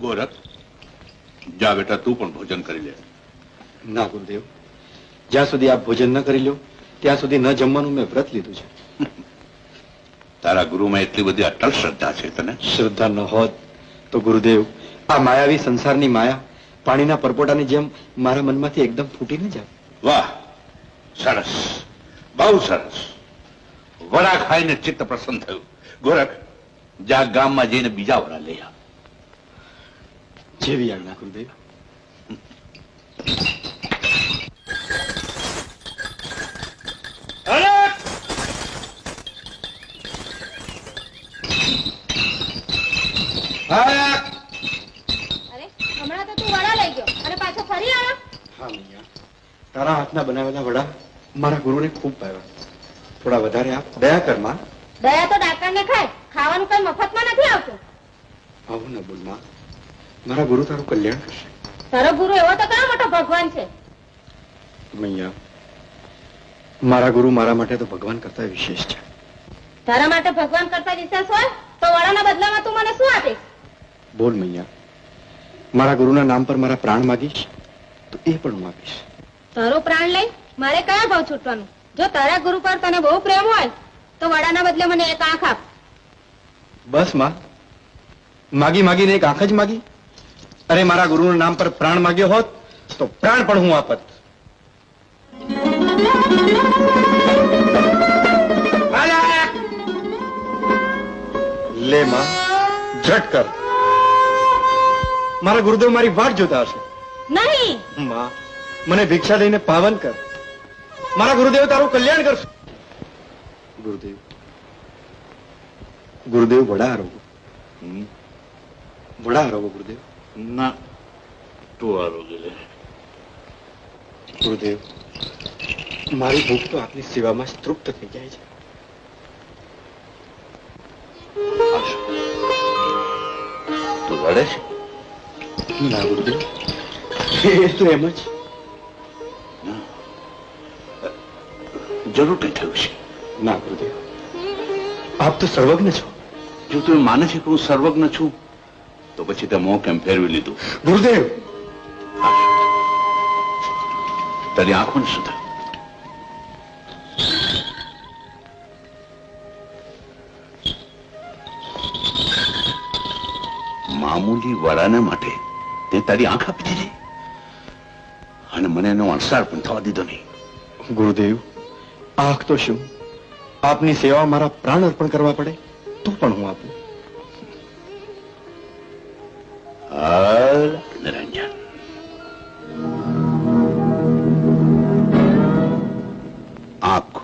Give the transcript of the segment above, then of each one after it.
ગોરખ જા બેટા તું પણ ભોજન કરી લે. ના ગુરુદેવ. જ્યાં સુધી આપ ભોજન ન કરી લો ત્યાં સુધી ન જમવાનું મેં વ્રત લીધું છે. તારા ગુરુમાં એટલી બધી અટલ શ્રદ્ધા છે તને? શ્રદ્ધા ન હોત તો ગુરુદેવ આ માયાવી સંસારની માયા પાણીના પરપોટાની જેમ મારા મનમાંથી એકદમ ફૂટી ન જાય. વાહ સરસ. બહુ સરસ. વડા ખાઈને ચિત્ત પ્રસન્ન થયું. ગોરખ જા ગામમાં જઈને બીજા વડા લઈ આવ જેવી આજ્ઞા ગુરુદેવ અરે હમણાં તો તું વડા લઈ ગયો અને પાછો ફરી આવ્યો? હા મૈયા. તારા હાથના બનાવેલા વડા મારા ગુરુને ખૂબ ભાવ્યા. થોડા વધારે આપ દયા કરમાં દયા તો ડાક્ટરને ખાય ખાવાનું કઈ મફતમાં નથી આવતું. આવું ન બોલમાં. મારા ગુરુ તારું કલ્યાણ કરશે. તારો ગુરુ એવો તો કયો મોટો ભગવાન છે? મૈયા મારા ગુરુ મારા માટે તો ભગવાન કરતા વિશેષ છે. તારા માટે ભગવાન કરતા વિશેષ હોય તો વડાના બદલામાં તું મને શું આપીશ બોલ મૈયા મારા ગુરુના નામ પર મારા પ્રાણ માગીશ તો એ પણ હું આપીશ. તારો પ્રાણ લઈ મારે કયા ભાવ છૂટવાનું? જો તારા ગુરુ પર તને બહુ પ્રેમ હોય તો વડાના બદલે મને એક આંખ આપ. બસમાં માગી માગીને એક આંખ જ માગી. અરે મારા ગુરુના નામ પર પ્રાણ માગ્યો હોત તો પ્રાણ પણ હું આપત. લે માં ઝટ કર. મારા ગુરુદેવ મારી વાટ જોતા હશે. નહીં! માં મને ભિક્ષા દઈને પાવન કર. મારા ગુરુદેવ તારું કલ્યાણ કરશે. ગુરુદેવ. ગુરુદેવ વડા આરોગો હમ? વડા આરોગો ગુરુદેવ. ના તું આરોગ્ય લે ગુરુદેવ મારી ભૂખ તો આપની સેવામાં જ તૃપ્ત થઈ જાય છે. તું રડે છે? ના ગુરુદેવ. એ તો એમ જ. જરૂર કઈ થયું છે. ના ગુરુદેવ. આપ તો સર્વજ્ઞ છો. જો તું માને છે કે હું સર્વજ્ઞ છું તો પછી તે મોં કેમ ફેરવી લીધું? ગુરુદેવ. તારી આંખોને શું થયું મામૂલી વડાને માટે તે તારી આંખ આપી દીધી. અને મને એનો અણસાર પણ થવા દીધો નહીં. ગુરુદેવ આંખ તો શું? આપની સેવા મારા પ્રાણ અર્પણ કરવા પડે તો પણ હું આપું. આંખ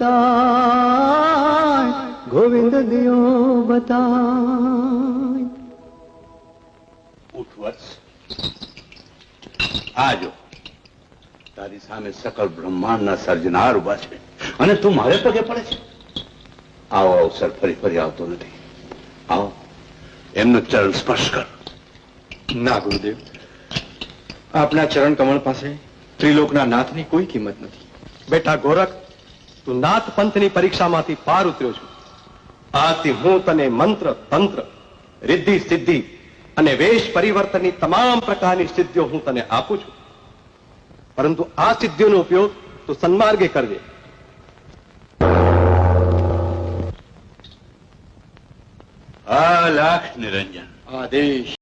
બતાય ગોવિંદ દિયો બતાય. ઉઠ વત્સ. આજો તારી સામે સકલ બ્રહ્માંડના સર્જનાર ઊભા છે. અને તું મારે પગે પડે છે. આવો અવસર ફરી ફરી આવતો નથી. આવો. એમનો ચરણ સ્પર્શ કર. ના ગુરુદેવ. આપના ચરણ કમળ પાસે ત્રિલોકના નાથની કોઈ કિંમત નથી. બેટા ગોરખ તું નાથ પંથની પરીક્ષામાંથી પાર ઉતર્યો છું. આથી હું તને મંત્ર તંત્ર રિદ્ધિ સિદ્ધિ અને વેશ પરિવર્તનની તમામ પ્રકારની સિદ્ધિઓ હું તને આપું છું. પરંતુ આ સિદ્ધિઓનો ઉપયોગ તું સન્માર્ગે કરજે. આ લાખ નિરંજન. આદેશ